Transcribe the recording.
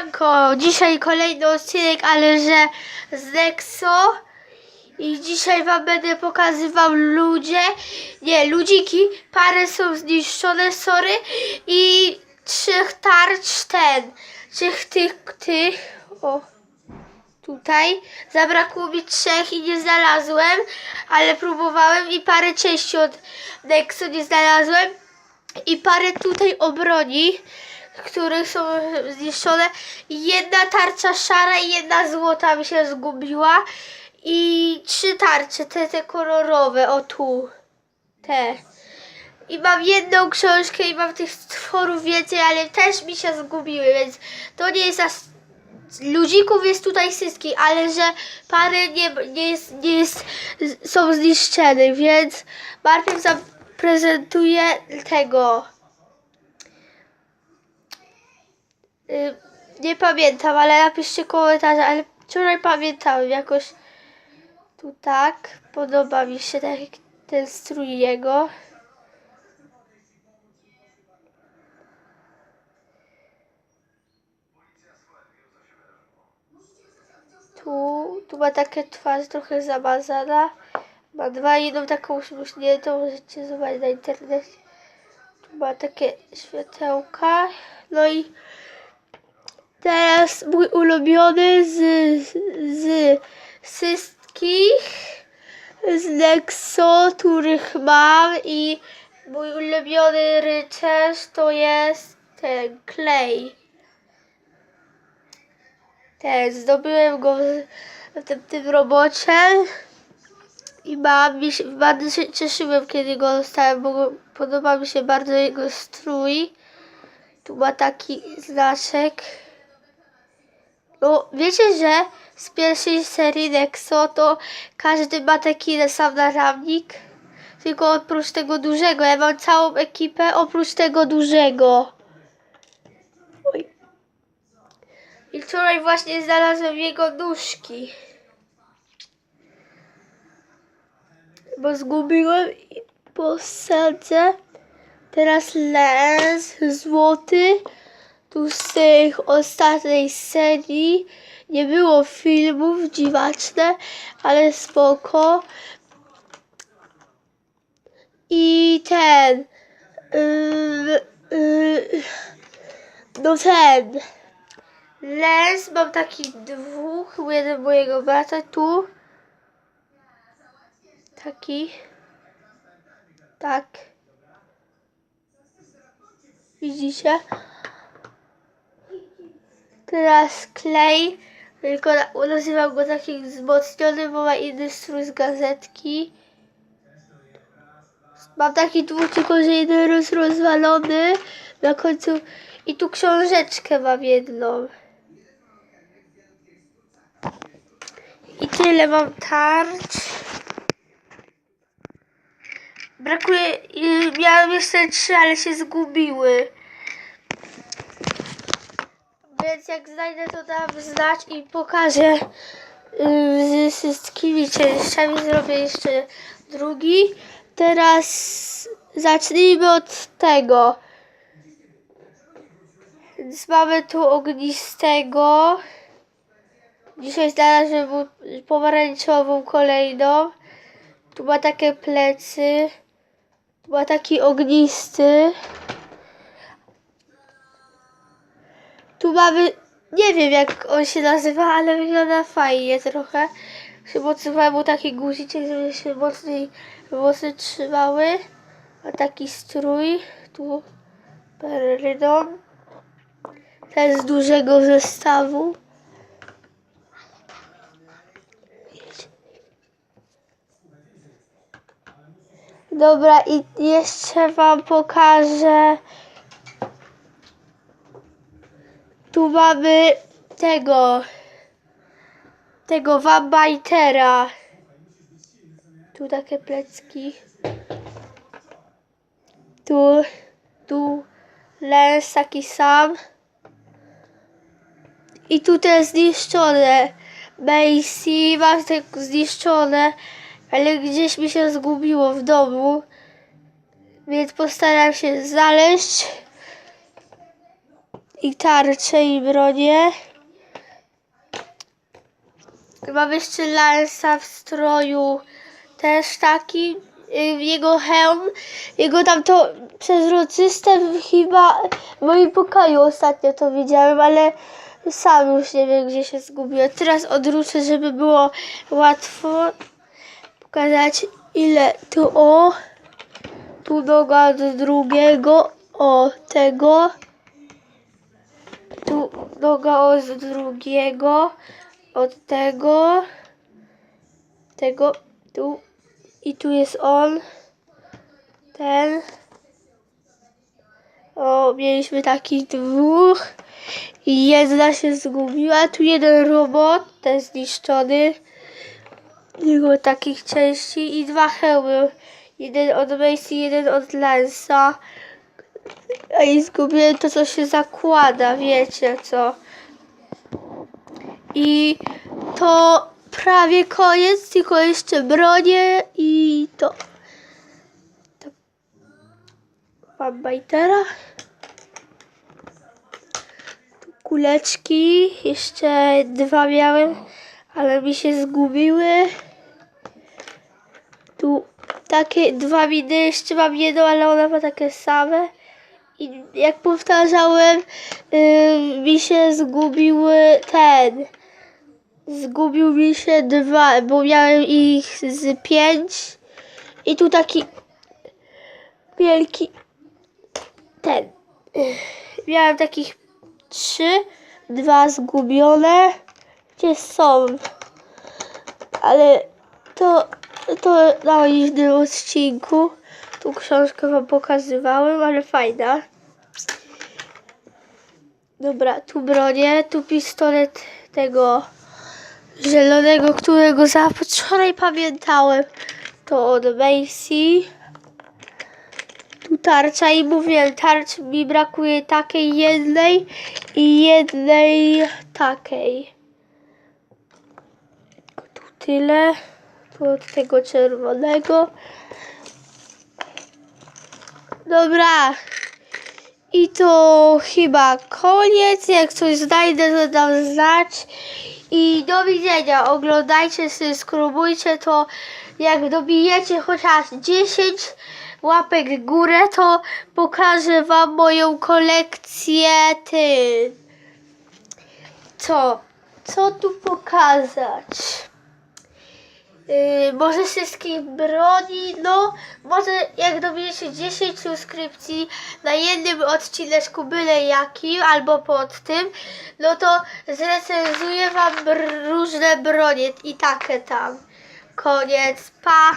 Siemanko, dzisiaj kolejny odcinek, ale że z Nexo. I dzisiaj wam będę pokazywał ludzie, nie, ludziki, parę są zniszczone, sorry. I trzech tarcz ten, trzech tych, tych, o, tutaj, zabrakło mi trzech i nie znalazłem, ale próbowałem. I parę części od Nexo nie znalazłem. I parę tutaj obroni, które są zniszczone. Jedna tarcza szara i jedna złota mi się zgubiła. I trzy tarcze, te, te kolorowe, o tu. Te. I mam jedną książkę i mam tych stworów więcej, ale też mi się zgubiły, więc to nie jest aż... Ludzików jest tutaj wszystkich, ale że parę nie, nie, jest, nie jest, są zniszczone, więc najpierw zaprezentuję tego. Nie pamiętam, ale napiszcie komentarze, ale wczoraj pamiętałem jakoś tu tak. Podoba mi się ten strój jego. Tu, tu ma takie twarz trochę zamazana. Ma dwa, jedną taką uśmiechniętą, możecie zobaczyć na internecie. Tu ma takie światełka. No i Teraz mój ulubiony z, z wszystkich z Nexo, których mam i mój ulubiony rycerz to jest ten Clay. Ten, zdobyłem go w, tym, tym robocie i mam, mi się, bardzo się cieszyłem, kiedy go dostałem, bo podoba mi się bardzo jego strój. Tu ma taki znaczek. No, wiecie, że z pierwszej serii Nexo to każdy ma taki sam naramnik? Tylko oprócz tego dużego. Ja mam całą ekipę oprócz tego dużego. Oj. I wczoraj właśnie znalazłem jego nóżki. Bo zgubiłem i posadzę. Teraz lens złoty tu z tych ostatniej serii nie było filmów dziwaczne, ale spoko. I ten. Yy, yy, no ten. Les mam taki dwóch, jeden mojego brata tu. Taki. Tak. Widzicie? Teraz klej, tylko na- nazywam go taki wzmocniony, bo ma inny strój z gazetki. Mam taki dwóch, tylko że jeden rozwalony na końcu. I tu książeczkę mam jedną. I tyle mam tarcz. Brakuje, y, miałem jeszcze trzy, ale się zgubiły. Więc jak znajdę to dam znać i pokażę yy, z wszystkimi częściami. Zrobię jeszcze drugi. Teraz zacznijmy od tego. Więc mamy tu ognistego. Dzisiaj znalazłem pomarańczową kolejną. Tu ma takie plecy. Tu ma taki ognisty. Tu mamy, nie wiem jak on się nazywa, ale wygląda fajnie trochę. Przymocowałem mu taki guziczek, żeby się mocniej włosy trzymały. A taki strój, tu perydą. Ten z dużego zestawu. Dobra, i jeszcze wam pokażę. Tu mamy tego. Tego Wambajtera. Tu takie plecki. Tu, tu lens taki sam. I tu te zniszczone. Macy mam te zniszczone, ale gdzieś mi się zgubiło w domu. Więc postaram się znaleźć. I tarcze i bronię. Mam jeszcze Lansa w stroju też taki. y, Jego hełm, jego tam to przezroczyste chyba w moim pokoju ostatnio to widziałem, ale sam już nie wiem gdzie się zgubiłem. Teraz odwrócę, żeby było łatwo pokazać ile tu o tu noga od drugiego o tego tu noga od drugiego od tego tego tu. I tu jest on ten. O mieliśmy takich dwóch. I jedna się zgubiła. Tu jeden robot ten zniszczony. Jego takich części i dwa hełmy. Jeden od Macy jeden od Lensa i zgubiłem to co się zakłada wiecie co i to prawie koniec, tylko jeszcze bronię i to. to. Mam bajtera. Tu kuleczki, jeszcze dwa miałem, ale mi się zgubiły. Tu takie dwa miny, jeszcze mam jedną, ale one ma takie same. I jak powtarzałem, yy, mi się zgubiły ten. Zgubił mi się dwa, bo miałem ich z pięć. I tu taki wielki ten. Miałem takich trzy, dwa zgubione. Gdzie są? Ale to, to na innym odcinku. Tu książkę wam pokazywałem, ale fajna. Dobra, tu bronię, tu pistolet tego zielonego, którego za wczoraj pamiętałem. To od Macy. Tu tarcza i mówiłem, tarcz mi brakuje takiej jednej i jednej takiej. Tu tyle. Tu od tego czerwonego. Dobra. I to chyba koniec. Jak coś znajdę, to dam znać. I do widzenia. Oglądajcie, subskrybujcie to. Jak dobijecie chociaż 10 łapek górę, to pokażę wam moją kolekcję ty. Co? Co tu pokazać? Yy, może wszystkich broni, no może jak dobijecie 10 subskrypcji na jednym odcineczku byle jakim albo pod tym, no to zrecenzuję wam br- różne bronie i takie tam. Koniec, pa!